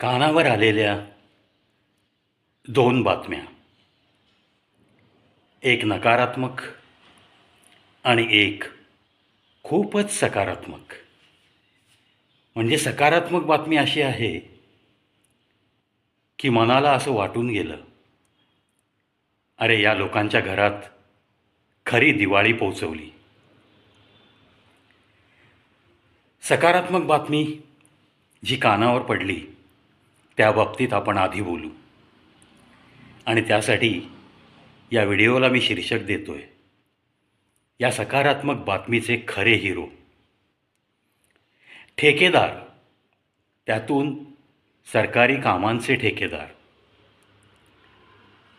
कानावर आलेल्या दोन बातम्या. एक नकारात्मक आणि एक खूपच सकारात्मक. म्हणजे सकारात्मक बातमी अशी आहे की मनाला असं वाटून गेलं अरे या लोकांच्या घरात खरी दिवाळी पोचवली सकारात्मक बातमी जी कानावर पडली त्या बाबतीत आपण आधी बोलू. आणि त्यासाठी या व्हिडिओला मी शीर्षक देतो आहे या सकारात्मक बातमीचे खरे हिरो. ठेकेदार. त्यातून सरकारी कामांचे ठेकेदार.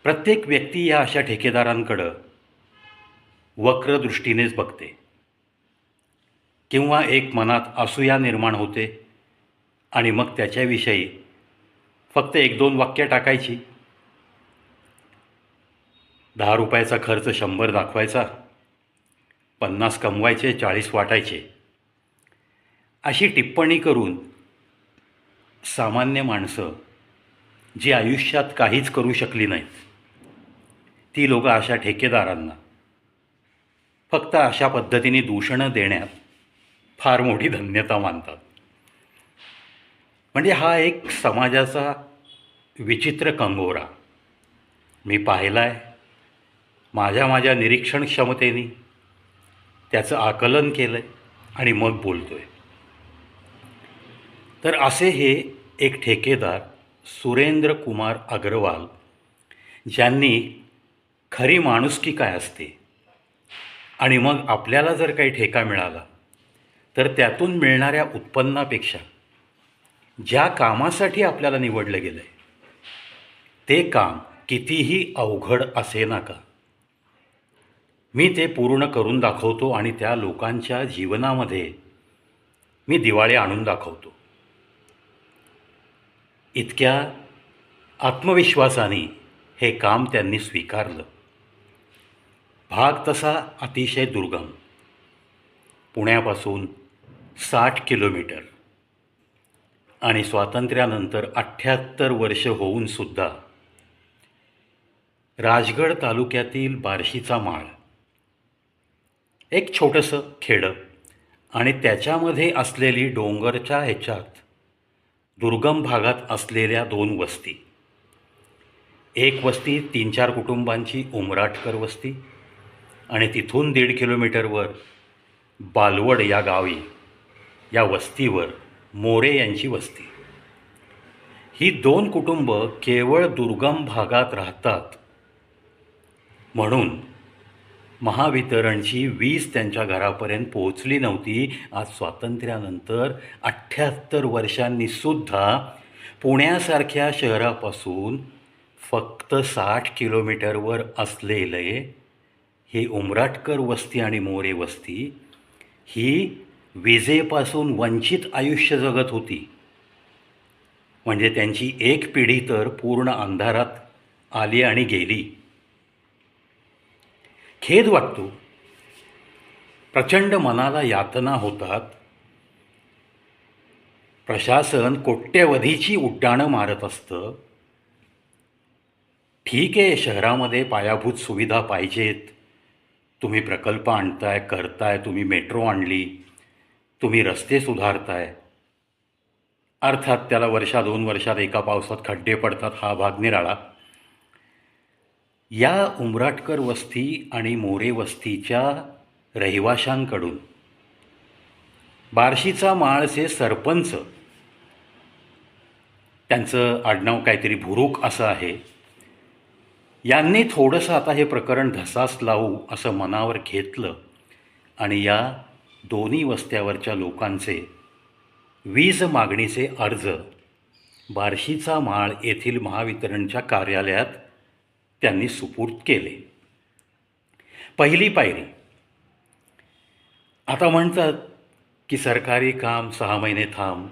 प्रत्येक व्यक्ती या अशा ठेकेदारांकडं वक्र दृष्टीनेच बघते. किंवा एक मनात असूया निर्माण होते आणि मग त्याच्याविषयी फक्त एक दोन वाक्य टाकायची. दहा रुपयाचा खर्च शंभर दाखवायचा. पन्नास कमवायचे चाळीस वाटायचे. अशी टिप्पणी करून सामान्य माणसं जी आयुष्यात काहीच करू शकली नाहीत ती लोकं अशा ठेकेदारांना फक्त अशा पद्धतीने दूषणं देण्यात फार मोठी धन्यता मानतात. म्हणजे हा एक समाजाचा विचित्र कंगोरा. मी पाहिला आहे माझ्या माझ्या निरीक्षण क्षमतेने त्याचं आकलन केलं आहे आणि मग बोलतो आहे तर असे हे एक ठेकेदार सुरेंद्र कुमार अग्रवाल ज्यांनी खरी माणुसकी काय असते आणि मग आपल्याला जर काही ठेका मिळाला तर त्यातून मिळणाऱ्या उत्पन्नापेक्षा ज्या कामासाठी आपल्याला निवडलं गेलं आहे ते काम कितीही अवघड असे नका. मी ते पूर्ण करून दाखवतो आणि त्या लोकांच्या जीवनामध्ये मी दिवाळी आणून दाखवतो. इतक्या आत्मविश्वासाने हे काम त्यांनी स्वीकारलं. भाग तसा अतिशय दुर्गम. पुण्यापासून साठ किलोमीटर. आणि स्वातंत्र्यानंतर अठ्ठ्याहत्तर वर्ष होऊनसुद्धा राजगड तालुक्यातील बार्शीचा माळ एक छोटंसं खेडं आणि त्याच्यामध्ये असलेली डोंगरच्या ह्याच्यात दुर्गम भागात असलेल्या दोन वस्ती. एक वस्ती तीन चार कुटुंबांची उमराटकर वस्ती आणि तिथून दीड किलोमीटरवर बालवड या गावी या वस्तीवर मोरे यांची वस्ती. ही दोन कुटुंब केवळ दुर्गम भागात राहतात. म्हणून महावितरणची वीज त्यांच्या घरापर्यंत पोहोचली नव्हती. आज स्वातंत्र्यानंतर अठ्ठ्याहत्तर वर्षांनीसुद्धा पुण्यासारख्या शहरापासून फक्त साठ किलोमीटरवर असलेले हे उमराटकर वस्ती आणि मोरे वस्ती ही विजेपासून वंचित आयुष्य जगत होती. म्हणजे त्यांची एक पिढी तर पूर्ण अंधारात आली आणि गेली. खेद वाटतो प्रचंड मनाला यातना होतात. प्रशासन कोट्यवधीची उड्डाणं मारत असतं. ठीक आहे शहरामध्ये पायाभूत सुविधा पाहिजेत. तुम्ही प्रकल्प आणताय करताय तुम्ही मेट्रो आणली. तुम्ही रस्ते सुधारताय. अर्थात त्याला वर्षा दोन वर्षात एका पावसात खड्डे पडतात हा भाग निराळा. या उमराटकर वस्ती आणि मोरे वस्तीच्या रहिवाशांकडून बार्शीचा माळचे सरपंच त्यांचं आडनाव काहीतरी भुरूक असं आहे. यांनी थोडंसं आता हे प्रकरण धसास लावू असं मनावर घेतलं आणि या दोन्ही वस्त्यावरच्या लोकांचे वीज मागणीचे अर्ज. बार्शीचा माळ येथील महावितरणच्या कार्यालयात त्यांनी सुपूर्द केले. पहिली पायरी. आता म्हणतात की सरकारी काम सहा महिने थांब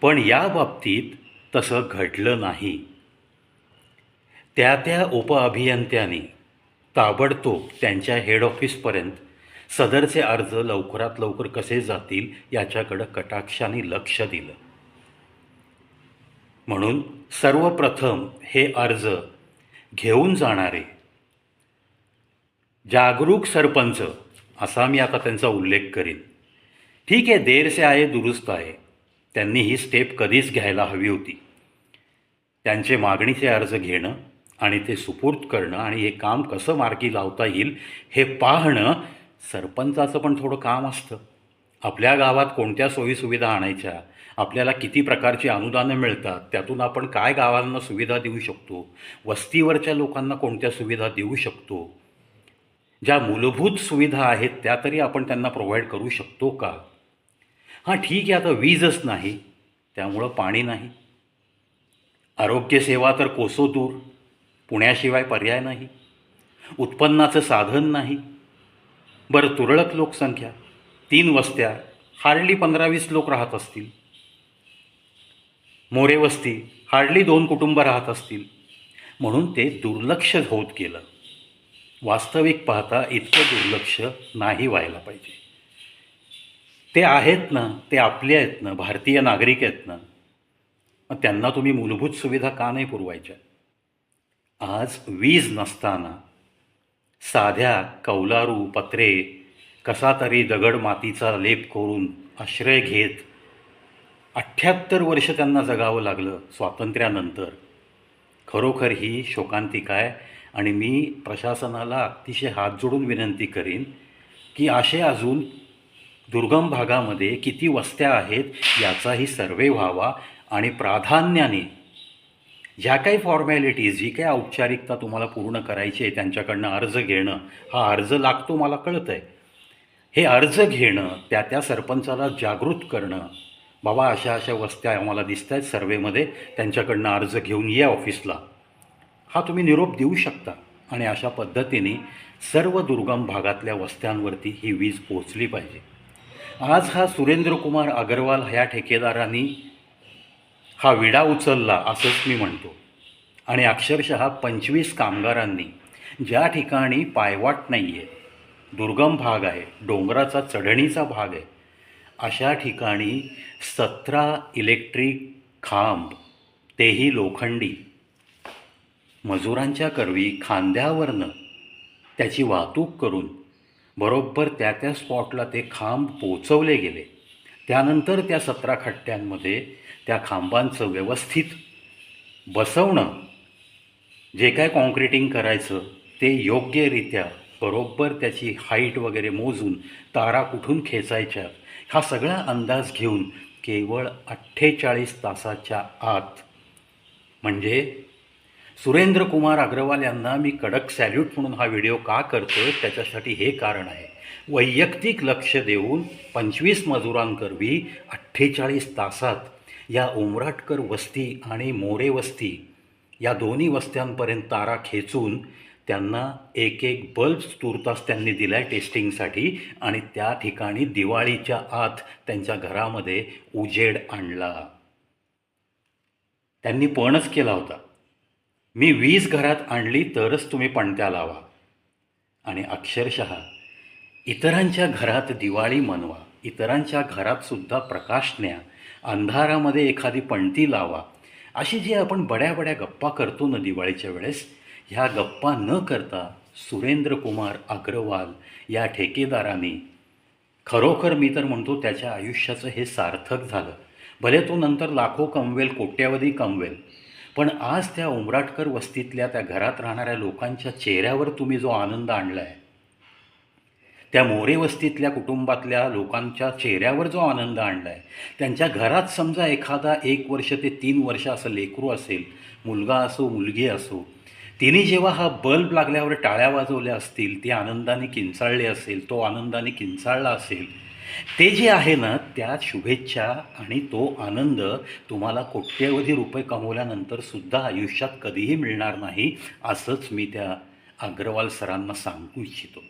पण या बाबतीत तसं घडलं नाही. त्या त्या उपअभियंत्यांनी ताबडतोब त्यांच्या हेड ऑफिसपर्यंत सदरचे अर्ज लवकरात लवकर कसे जातील याच्याकडं कटाक्षाने लक्ष दिलं. म्हणून सर्वप्रथम हे अर्ज घेऊन जाणारे जागरूक सरपंच असा मी आता त्यांचा उल्लेख करीन. ठीक आहे देरसे आहे दुरुस्त आहे. त्यांनी ही स्टेप कधीच घ्यायला हवी होती. त्यांचे मागणीचे अर्ज घेणं आणि ते सुपूर्द करणं आणि हे काम कसं मार्गी लावता येईल हे पाहणं सरपंचाचं पण थोडं काम असतं. आपल्या गावात कोणत्या सोयीसुविधा आणायच्या? आपल्याला किती प्रकारची अनुदानं मिळतात? त्यातून आपण काय गावांना सुविधा देऊ शकतो? वस्तीवरच्या लोकांना कोणत्या सुविधा देऊ शकतो? ज्या मूलभूत सुविधा आहेत त्या तरी आपण त्यांना प्रोव्हाइड करू शकतो का? हां ठीक आहे आता वीजच नाही. त्यामुळं पाणी नाही. आरोग्यसेवा तर कोसो दूर पुण्याशिवाय पर्याय नाही. उत्पन्नाचं साधन नाही. बरं तुरळक लोकसंख्या. तीन वस्त्या. हार्डली पंधरा वीस लोक राहत असतील. मोरे वस्ती. हार्डली दोन कुटुंब राहत असतील. म्हणून ते दुर्लक्ष होत गेलं. वास्तविक पाहता इतकं दुर्लक्ष नाही व्हायला पाहिजे. ते आहेत ना ते आपले आहेत ना भारतीय नागरिक आहेत ना. मग त्यांना तुम्ही मूलभूत सुविधा का नाही पुरवायच्या? आज वीज नसताना साध्या कौलारू पत्रे कसा तरी दगड मातीचा लेप करून आश्रय घेत अठ्ठ्याहत्तर वर्ष त्यांना जगावं लागलं स्वातंत्र्यानंतर. खरोखर ही शोकांतिका आहे आणि मी प्रशासनाला अतिशय हात जोडून विनंती करीन की असे अजून दुर्गम भागामध्ये किती वस्त्या आहेत याचाही सर्वे व्हावा आणि प्राधान्याने ज्या काही फॉर्मॅलिटीज जी काही औपचारिकता तुम्हाला पूर्ण करायची आहे त्यांच्याकडनं अर्ज घेणं हा अर्ज लागतो मला कळतं आहे हे अर्ज घेणं त्या त्या सरपंचाला जागृत करणं बाबा अशा अशा वस्त्या आम्हाला दिसत आहेत सर्वेमध्ये त्यांच्याकडनं अर्ज घेऊन या ऑफिसला. हा तुम्ही निरोप देऊ शकता. आणि अशा पद्धतीने सर्व दुर्गम भागातल्या वस्त्यांवरती ही वीज पोचली पाहिजे. आज हा सुरेंद्रकुमार अगरवाल ह्या ठेकेदारांनी हा विडा उचलला असंच मी म्हणतो. आणि अक्षरशः पंचवीस कामगारांनी ज्या ठिकाणी पायवाट नाही आहे दुर्गम भाग आहे डोंगराचा चढणीचा भाग आहे अशा ठिकाणी सतरा इलेक्ट्रिक खांब तेही लोखंडी. मजुरांच्या करवी खांद्यावरनं त्याची वाहतूक करून बरोबर त्या त्या स्पॉटला ते खांब पोचवले गेले. त्यानंतर त्या सतरा खट्ट्यांमध्ये त्या खांबांचं व्यवस्थित बसवणं जे काय कॉन्क्रिटिंग करायचं ते योग्यरित्या बरोबर त्याची हाईट वगैरे मोजून तारा कुठून खेचायच्या हा सगळा अंदाज घेऊन केवळ अठ्ठेचाळीस तासाच्या आत. म्हणजे सुरेंद्र कुमार अग्रवाल यांना मी कडक सॅल्यूट म्हणून हा व्हिडिओ का करतो त्याच्यासाठी हे कारण आहे. वैयक्तिक लक्ष देऊन पंचवीस मजुरांकरवी अठ्ठेचाळीस तासात या उमराटकर वस्ती आणि मोरे वस्ती या दोन्ही वस्त्यांपर्यंत तारा खेचून त्यांना एक एक बल्ब तुर्तास त्यांनी दिला टेस्टिंगसाठी आणि त्या ठिकाणी दिवाळीच्या आत त्यांच्या घरामध्ये उजेड आणला. त्यांनी पणच केला होता. मी वीज घरात आणली तरच तुम्ही पणत्या लावा. आणि अक्षरशः इतरांच्या घरात दिवाळी मनवा इतरांच्या घरात सुद्धा प्रकाश न्या अंधारामध्ये एखादी पणती लावा. अशी जी आपण बड्या बड्या गप्पा करतो ना दिवाळीच्या वेळेस ह्या गप्पा न करता सुरेंद्र कुमार अग्रवाल या ठेकेदाराने खरोखर मी तर म्हणतो त्याच्या आयुष्याचं हे सार्थक झालं. भले तो नंतर लाखो कमवेल कोट्यावधी कमवेल पण आज त्या उमराटकर वस्तीतल्या त्या घरात राहणाऱ्या लोकांच्या चेहऱ्यावर तुम्ही जो आनंद आणला आहे त्या मोरे वस्तीतल्या कुटुंबातल्या लोकांच्या चेहऱ्यावर जो आनंद आणला आहे त्यांच्या घरात समजा एखादा एक वर्ष ते तीन वर्ष असं लेकरू असेल मुलगा असो मुलगी असो तिने जेव्हा हा बल्ब लागल्यावर टाळ्या वाजवल्या असतील ती आनंदाने किंचाळले असेल तो आनंदाने किंचाळला असेल ते जे आहे ना त्या शुभेच्छा आणि तो आनंद तुम्हाला कोट्यवधी रुपये कमवल्यानंतर सुद्धा आयुष्यात कधीही मिळणार नाही असंच मी त्या अग्रवाल सरांना सांगू इच्छितो.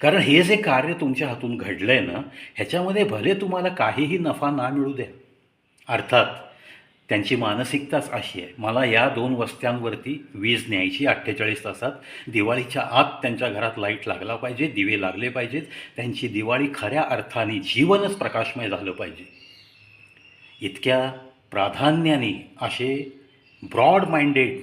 कारण हे जे कार्य तुमच्या हातून घडलं आहे ना ह्याच्यामध्ये भले तुम्हाला काहीही नफा ना मिळू द्या. अर्थात त्यांची मानसिकताच अशी आहे. मला या दोन वस्त्यांवरती वीज न्यायची अठ्ठेचाळीस तासात. दिवाळीच्या आत त्यांच्या घरात लाइट लागला पाहिजे दिवे लागले पाहिजेत. त्यांची दिवाळी खऱ्या अर्थाने जीवनच प्रकाशमय झालं पाहिजे. इतक्या प्राधान्याने असे ब्रॉड माइंडेड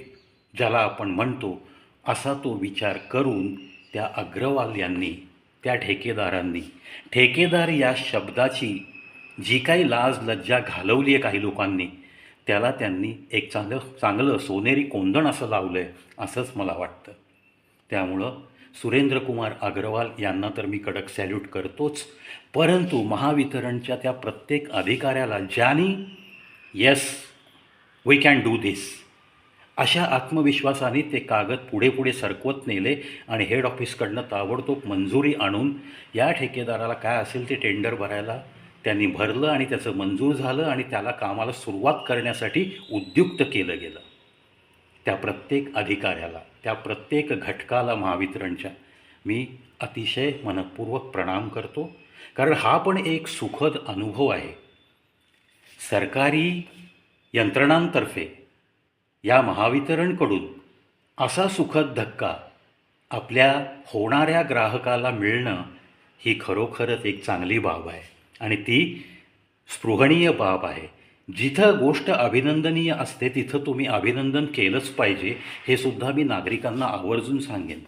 ज्याला आपण म्हणतो असा तो विचार करून त्या अग्रवाल यांनी त्या ठेकेदारांनी. ठेकेदार या शब्दाची जी काही लाज लज्जा घालवली आहे काही लोकांनी त्याला त्यांनी एक चांगलं चांगलं सोनेरी कोंदण असं लावलं आहे असंच मला वाटतं. त्यामुळं सुरेंद्रकुमार अग्रवाल यांना तर मी कडक सॅल्यूट करतोच परंतु महावितरणच्या त्या प्रत्येक अधिकाऱ्याला ज्यानी yes we can do this अशा आत्मविश्वासाने ते कागद पुढे पुढे सरकवत नेले आणि हेड ऑफिसकडनं ताबडतोब मंजुरी आणून या ठेकेदाराला काय असेल ते टेंडर भरायला त्यांनी भरलं आणि त्याचं मंजूर झालं आणि त्याला कामाला सुरुवात करण्यासाठी उद्युक्त केलं गेलं. त्या प्रत्येक अधिकाऱ्याला त्या प्रत्येक घटकाला महावितरणच्या मी अतिशय मनपूर्वक प्रणाम करतो कारण हा पण एक सुखद अनुभव आहे. सरकारी यंत्रणांतर्फे या महावितरणकडून असा सुखद धक्का आपल्या होणाऱ्या ग्राहकाला मिळणं ही खरोखरच एक चांगली बाब आहे. आणि ती स्पृहणीय बाब आहे. जिथं गोष्ट अभिनंदनीय असते तिथं तुम्ही अभिनंदन केलंच पाहिजे हे सुद्धा मी नागरिकांना आवर्जून सांगेन.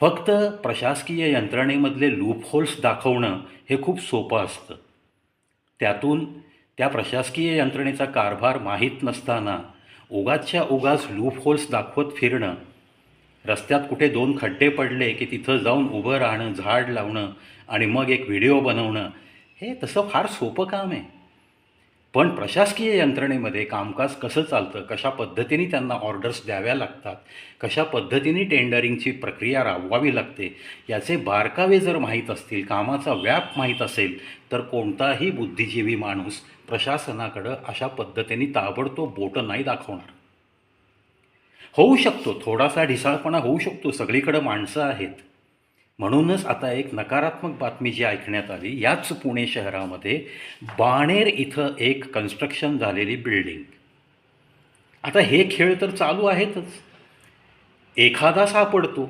फक्त प्रशासकीय यंत्रणेमधले लूपहोल्स दाखवणं हे खूप सोपं असतं. त्यातून त्या प्रशासकीय यंत्रणेचा कारभार माहीत नसताना उगाचच्या उगाच लूपहोल्स दाखवत फिरणं. रस्त्यात कुठे दोन खड्डे पडले की तिथं जाऊन उभं राहणं झाड लावणं आणि मग एक व्हिडिओ बनवणं हे तसं फार सोपं काम आहे. पण प्रशासकीय यंत्रणेमध्ये कामकाज कसं चालतं कशा पद्धतीने त्यांना ऑर्डर्स द्याव्या लागतात कशा पद्धतीने टेंडरिंगची प्रक्रिया राबवावी लागते याचे बारकावे जर माहीत असतील कामाचा व्याप माहीत असेल तर कोणताही बुद्धिजीवी माणूस प्रशासनाकडं अशा पद्धतीने ताबडतोब बोटं नाही दाखवणार. होऊ शकतो थोडासा ढिसाळपणा होऊ शकतो सगळीकडं माणसं आहेत. म्हणूनच आता एक नकारात्मक बातमी जी ऐकण्यात आली याच पुणे शहरामध्ये बाणेर इथं एक कन्स्ट्रक्शन झालेली बिल्डिंग आता हे खेळ तर चालू आहेतच. एखादा सापडतो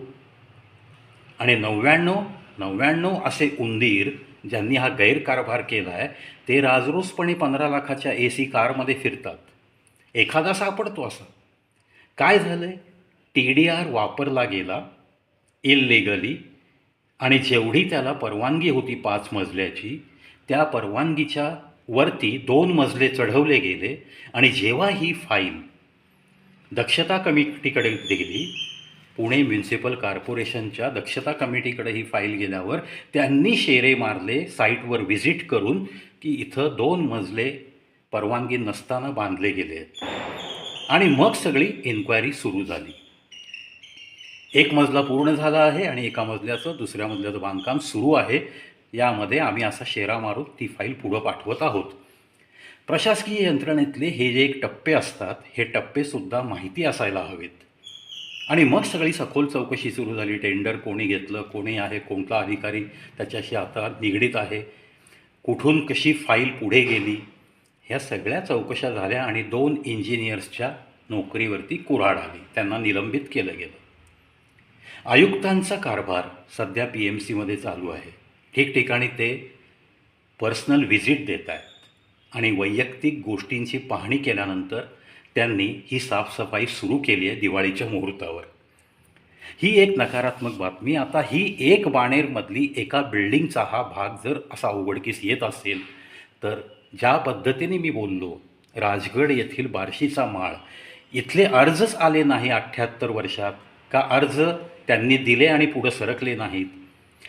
आणि नव्याण्णव नव्याण्णव असे उंदीर ज्यांनी हा गैरकारभार केला आहे ते राजरोसपणे पंधरा लाखाच्या ए सी कारमध्ये फिरतात. एखादा सापडतो असा. काय झालं आहे टी डी आर वापरला गेला इल्लिगली आणि जेवढी त्याला परवानगी होती पाच मजल्याची त्या परवानगीच्या वरती दोन मजले चढवले गेले आणि जेव्हा ही फाईल दक्षता कमिटीकडे गेली पुणे म्युन्सिपल कॉर्पोरेशनच्या दक्षता कमिटीकडे ही फाईल गेल्यावर त्यांनी शेरे मारले साईटवर व्हिजिट करून की इथं दोन मजले परवानगी नसताना बांधले गेले आहेत. आणि मग सगळी इन्क्वायरी सुरू झाली. एक मजला पूर्ण झाला आहे आणि एका मजल्याचं दुसऱ्या मजल्याचं बांधकाम सुरू आहे. यामध्ये आम्ही असा शेरा मारून ती फाईल पुढं पाठवत आहोत. प्रशासकीय यंत्रणेतले हे जे एक टप्पे असतात हे टप्पेसुद्धा माहिती असायला हवेत. आणि मग सगळी सखोल चौकशी सुरू झाली. टेंडर कोणी घेतलं कोणी आहे कोणता अधिकारी त्याच्याशी आता निगडीत आहे कुठून कशी फाईल पुढे गेली ह्या सगळ्या चौकशा झाल्या आणि दोन इंजिनियर्सच्या नोकरीवरती कुऱ्हाड आली. त्यांना निलंबित केलं गेलं. आयुक्तांचा कारभार सध्या पी एम सीमध्ये चालू आहे. ठिकठिकाणी ते पर्सनल व्हिजिट देत आहेत. आणि वैयक्तिक गोष्टींची पाहणी केल्यानंतर त्यांनी ही साफसफाई सुरू केली आहे दिवाळीच्या मुहूर्तावर. ही एक नकारात्मक बातमी. आता ही एक बाणेरमधली एका बिल्डिंगचा हा भाग जर असा उघडकीस येत असेल तर ज्या पद्धतीने मी बोललो राजगड येथील बार्शीचा माळ इथले अर्जच आले नाही अठ्ठ्याहत्तर वर्षात. का अर्ज त्यांनी दिले आणि पुढं सरकले नाहीत?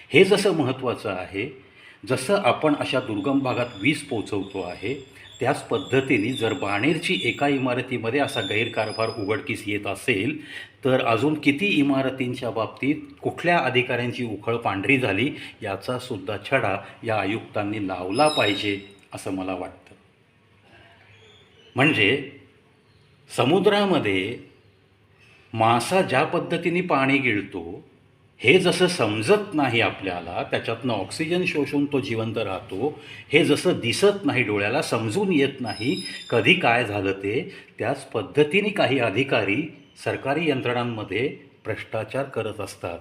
हे जसं महत्त्वाचं आहे जसं आपण अशा दुर्गम भागात वीज पोचवतो आहे त्याच पद्धतीने जर बाणेरची एका इमारतीमध्ये असा गैरकारभार उघडकीस येत असेल तर अजून किती इमारतींच्या बाबतीत कुठल्या अधिकाऱ्यांची उखळ पांढरी झाली याचा सुद्धा छडा या आयुक्तांनी लावला पाहिजे असं मला वाटतं. म्हणजे समुद्रामध्ये मासा ज्या पद्धतीने पाणी गिळतो हे जसं समजत नाही आपल्याला त्याच्यातनं ऑक्सिजन शोषून तो जिवंत राहतो हे जसं दिसत नाही डोळ्याला समजून येत नाही कधी काय झालं ते त्याच पद्धतीने काही अधिकारी सरकारी यंत्रणांमध्ये भ्रष्टाचार करत असतात.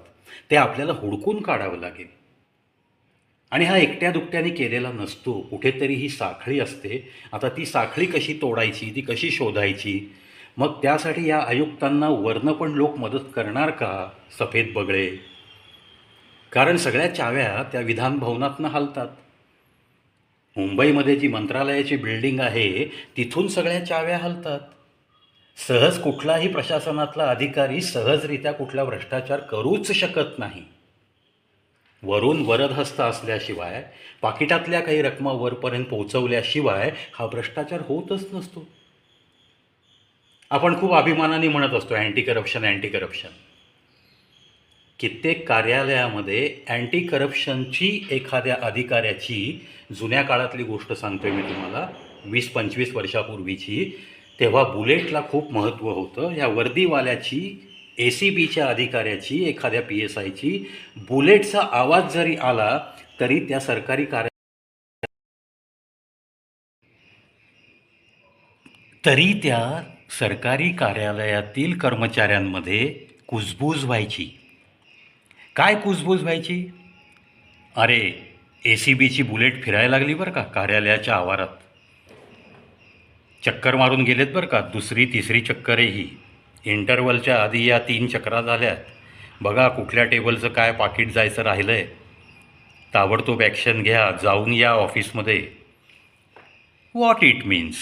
ते आपल्याला हुडकून काढावं लागेल. आणि हा एकट्या दुकट्याने केलेला नसतो. कुठेतरी ही साखळी असते. आता ती साखळी कशी तोडायची ती कशी शोधायची? मग त्यासाठी या आयुक्तांना वरनं पण लोक मदत करणार का? सफेद बगळे. कारण सगळ्या चाव्या त्या विधान भवनातनं हलतात. मुंबईमध्ये जी मंत्रालयाची बिल्डिंग आहे तिथून सगळ्या चाव्या हलतात. सहज कुठलाही प्रशासनातला अधिकारी सहजरित्या कुठला भ्रष्टाचार करूच शकत नाही. वरून वरदहस्त असल्याशिवाय पाकिटातल्या काही रकमा वरपर्यंत पोहोचवल्याशिवाय हा भ्रष्टाचार होतच नसतो. आपण खूप अभिमानाने म्हणत असतो अँटी करप्शन अँटी करप्शन कित्येक कार्यालयामध्ये अँटी करप्शनची एखाद्या अधिकाऱ्याची जुन्या काळातली गोष्ट सांगतोय मी तुम्हाला. वीस पंचवीस वर्षापूर्वीची. तेव्हा बुलेटला खूप महत्त्व होतं. या वर्दीवाल्याची ए सी बीच्या अधिकाऱ्याची एखाद्या पी एस आयची बुलेटचा आवाज जरी आला तरी त्या सरकारी कार्य तरी त्या सरकारी कार्यालयातील कर्मचाऱ्यांमध्ये कुजबूज व्हायची. काय कुजबूज व्हायची? अरे ए सी बीची बुलेट फिरायला लागली बरं का कार्यालयाच्या आवारात. चक्कर मारून गेलेत बरं का दुसरी तिसरी चक्करही. इंटरवलच्या आधी या तीन चक्रा झाल्यात. बघा कुठल्या टेबलचं काय पाकिट जायचं राहिलं आहे ताबडतोब ॲक्शन घ्या जाऊन या ऑफिसमध्ये. वॉट इट मीन्स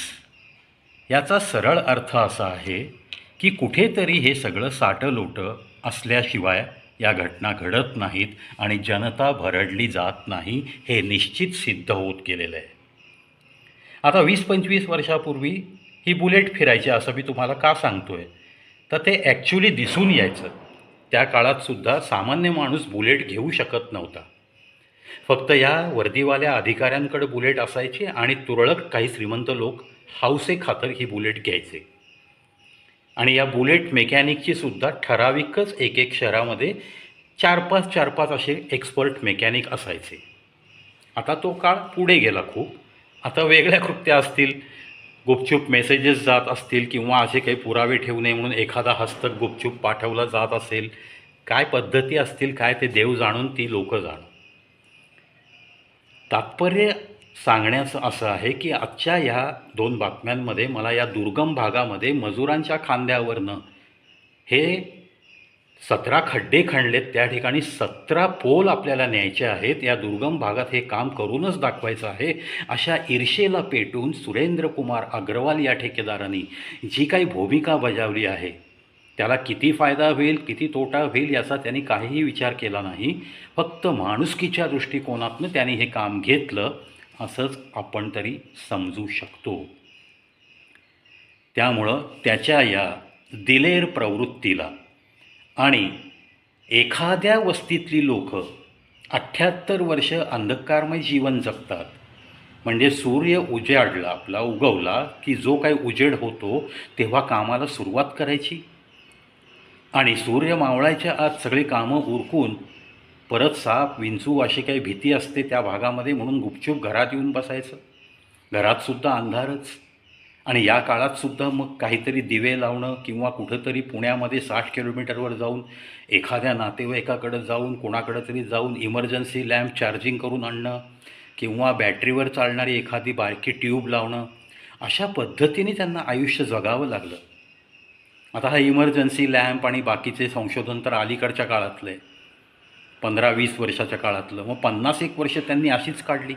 याचा सरळ अर्थ असा आहे की कुठेतरी हे सगळं साटं लोटं असल्याशिवाय या घटना घडत नाहीत आणि जनता भरडली जात नाही हे निश्चित सिद्ध होत गेलेलं आहे. आता वीस पंचवीस वर्षापूर्वी ही बुलेट फिरायची असं मी तुम्हाला का सांगतोय? तर ते ॲक्च्युली दिसून यायचं. त्या काळातसुद्धा सामान्य माणूस बुलेट घेऊ शकत नव्हता. फक्त या वर्दीवाल्या अधिकाऱ्यांकडे बुलेट असायची आणि तुरळक काही श्रीमंत लोक हौसेखातर ही बुलेट घ्यायचे. आणि या बुलेट मेकॅनिकची सुद्धा ठराविकच एक एक शहरामध्ये चार पाच चार पाच असे एक्सपर्ट मेकॅनिक असायचे. आता तो काळ पुढे गेला खूप. आता वेगळ्या कृत्या असतील गुपचूप मेसेजेस जात असतील किंवा असे काही पुरावे ठेवू नये म्हणून एखादा हस्तक गुपचूप पाठवला जात असेल काय पद्धती असतील काय ते देव जाणून ती लोकं जाणून. तात्पर्य सांगण्याचं असं आहे की आजच्या ह्या दोन बातम्यांमध्ये मला या दुर्गम भागामध्ये मजुरांच्या खांद्यावरनं हे सतरा खड्डे खणलेत त्या ठिकाणी सतरा पोल आपल्याला न्यायचे आहेत या दुर्गम भागात हे काम करूनच दाखवायचं आहे अशा ईर्षेला पेटून सुरेंद्रकुमार अग्रवाल या ठेकेदारांनी जी काही भूमिका बजावली आहे त्याला किती फायदा होईल किती तोटा होईल याचा त्यांनी काहीही विचार केला नाही फक्त माणुसकीच्या दृष्टिकोनातनं त्यांनी हे काम घेतलं. असंच आपण तरी समजू शकतो. त्यामुळं त्याच्या या दिलेर प्रवृत्तीला आणि एखाद्या वस्तीतली लोक अठ्ठ्याहत्तर वर्ष अंधकारमय जीवन जगतात. म्हणजे सूर्य उजाडला आपला उगवला की जो काही उजेड होतो तेव्हा कामाला सुरुवात करायची. आणि सूर्य मावळायच्या आत सगळी कामं उरकून परत साप विंचू अशी काही भीती असते त्या भागामध्ये म्हणून गुपचूप घरात येऊन बसायचं. घरातसुद्धा अंधारच. आणि या काळातसुद्धा मग काहीतरी दिवे लावणं किंवा कुठंतरी पुण्यामध्ये साठ किलोमीटरवर जाऊन एखाद्या नातेवाईकाकडं जाऊन कोणाकडं तरी जाऊन इमर्जन्सी लॅम्प चार्जिंग करून आणणं किंवा बॅटरीवर चालणारी एखादी बारकी ट्यूब लावणं अशा पद्धतीने त्यांना आयुष्य जगावं लागलं. आता हा इमर्जन्सी लॅम्प आणि बाकीचे संशोधन तर अलीकडच्या काळातलं. आहे पंधरा वीस वर्षाच्या काळातलं. मग पन्नास एक वर्ष त्यांनी अशीच काढली.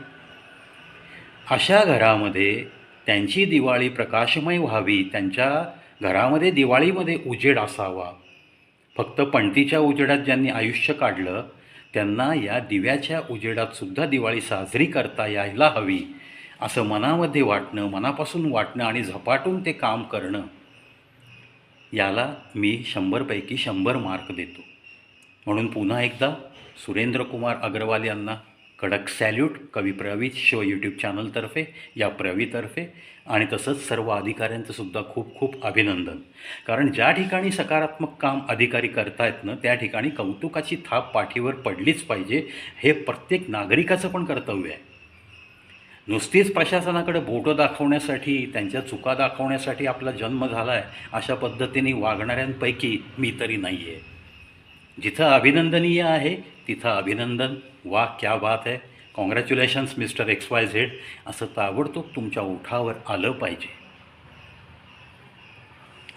अशा घरामध्ये त्यांची दिवाळी प्रकाशमय व्हावी त्यांच्या घरामध्ये दिवाळीमध्ये उजेड असावा. फक्त पणतीच्या उजेडात ज्यांनी आयुष्य काढलं त्यांना या दिव्याच्या उजेडातसुद्धा दिवाळी साजरी करता यायला हवी असं मनामध्ये वाटणं मनापासून वाटणं आणि झपाटून ते काम करणं याला मी शंभरपैकी शंभर मार्क देतो. म्हणून पुन्हा एकदा सुरेंद्रकुमार अग्रवाल यांना कडक सॅल्यूट कवी प्रवीत शो यूट्यूब चॅनलतर्फे या प्रवीतर्फे आणि तसंच सर्व अधिकाऱ्यांचं सुद्धा खूप खूप अभिनंदन. कारण ज्या ठिकाणी सकारात्मक काम अधिकारी करतायत ना त्या ठिकाणी कौतुकाची थाप पाठीवर पडलीच पाहिजे हे प्रत्येक नागरिकाचं पण कर्तव्य आहे. नुसतीच प्रशासनाकडे बोटं दाखवण्यासाठी त्यांच्या चुका दाखवण्यासाठी आपला जन्म झाला आहे अशा पद्धतीने वागणाऱ्यांपैकी मी तरी नाही आहे जिथं अभिनंदनीय आहे तिथं अभिनंदन. वा क्या बात आहे congratulations mister X Y Z असं ताबडतोब तुमच्या ओठावर आलं पाहिजे.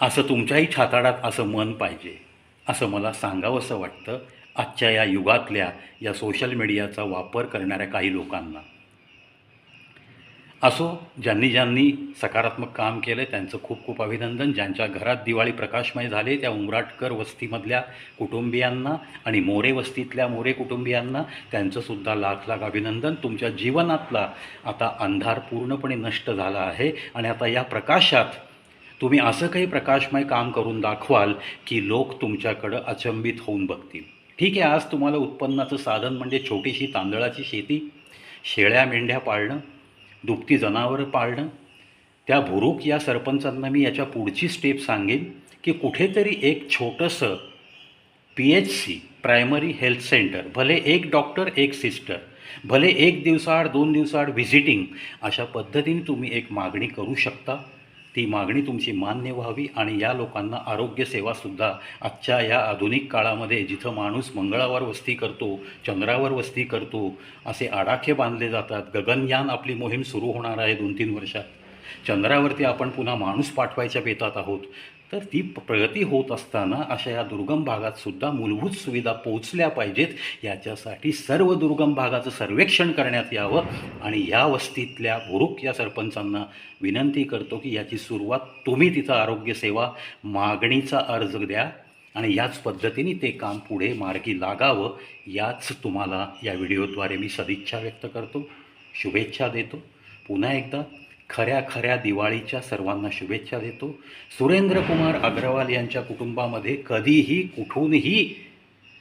असं तुमच्याही छाताडात असं मन पाहिजे. असं मला सांगावंसं वाटतं. आजच्या या युगातल्या या सोशल मीडियाचा वापर करणाऱ्या काही लोकांना. असो ज्यांनी ज्यांनी सकारात्मक काम केलं त्यांचं खूप खूप अभिनंदन. ज्यांच्या घरात दिवाळी प्रकाशमय झाले त्या उमराटकर वस्तीमधल्या कुटुंबियांना आणि मोरे वस्तीतल्या मोरे कुटुंबियांना त्यांचंसुद्धा लाख लाख अभिनंदन. तुमच्या जीवनातला आता अंधार पूर्णपणे नष्ट झाला आहे आणि आता या प्रकाशात तुम्ही असं काही प्रकाशमय काम करून दाखवाल की लोक तुमच्याकडं अचंबित होऊन बघतील. ठीक आहे आज तुम्हाला उत्पन्नाचं साधन म्हणजे छोटीशी तांदळाची शेती शेळ्या मेंढ्या पाळणं दुभती जनावरं पाळणं. त्या भुरूक या सरपंचांना मी याच्या पुढची स्टेप सांगेन की कुठेतरी एक छोटंसं P H C primary health centre भले एक डॉक्टर एक सिस्टर भले एक दिवसाआड दोन दिवसाआड व्हिजिटिंग अशा पद्धतीने तुम्ही एक मागणी करू शकता. ती मागणी तुमची मान्य व्हावी आणि या लोकांना आरोग्यसेवासुद्धा आजच्या या आधुनिक काळामध्ये जिथं माणूस मंगळावर वस्ती करतो चंद्रावर वस्ती करतो असे आडाखे बांधले जातात. गगनयान आपली मोहीम सुरू होणार आहे दोन तीन वर्षात. चंद्रावरती आपण पुन्हा माणूस पाठवायच्या बेतात आहोत. तर ती प्रगती होत असताना अशा या दुर्गम भागात सुद्धा मूलभूत सुविधा पोहोचल्या पाहिजेत. याच्यासाठी सर्व दुर्गम भागाचं सर्वेक्षण करण्यात यावं आणि या वस्तीतल्या भुरुक या सरपंचांना विनंती करतो की याची सुरुवात तुम्ही तिथं आरोग्यसेवा मागणीचा अर्ज द्या आणि याच पद्धतीने ते काम पुढे मार्गी लागावं याच तुम्हाला या व्हिडिओद्वारे मी सदिच्छा व्यक्त करतो. शुभेच्छा देतो. पुन्हा एकदा खऱ्या खऱ्या दिवाळीच्या सर्वांना शुभेच्छा देतो. सुरेंद्र कुमार अग्रवाल यांच्या कुटुंबामध्ये कधीही कुठूनही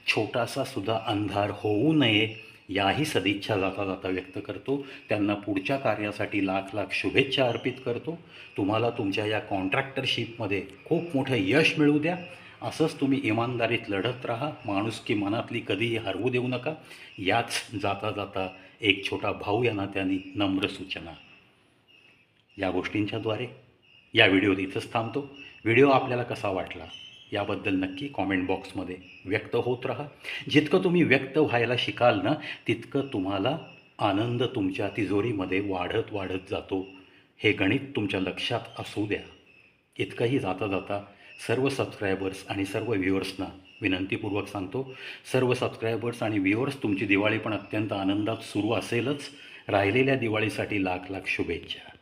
छोटासा सुद्धा अंधार होऊ नये याही सदिच्छा जाता जाता व्यक्त करतो. त्यांना पुढच्या कार्यासाठी लाख लाख शुभेच्छा अर्पित करतो. तुम्हाला तुमच्या या कॉन्ट्रॅक्टरशिपमध्ये खूप मोठं यश मिळू द्या. असंच तुम्ही इमानदारीत लढत राहा. माणुसकी मनातली कधीही हरवू देऊ नका. याच जाता जाता एक छोटा भाऊ या नात्याने नम्र सूचना. या गोष्टींच्याद्वारे. या व्हिडिओत इथंच थांबतो. व्हिडिओ आपल्याला कसा वाटला याबद्दल नक्की कॉमेंट बॉक्समध्ये व्यक्त होत राहा. जितकं तुम्ही व्यक्त व्हायला शिकाल ना तितकं तुम्हाला आनंद तुमच्या तिजोरीमध्ये वाढत वाढत जातो. हे गणित तुमच्या लक्षात असू द्या. इतकंही जाता जाता सर्व सबस्क्रायबर्स आणि सर्व व्ह्युअर्सना विनंतीपूर्वक सांगतो. सर्व सबस्क्रायबर्स आणि व्ह्युअर्स तुमची दिवाळी पण अत्यंत आनंदात सुरू असेलच. राहिलेल्या दिवाळीसाठी लाख लाख शुभेच्छा.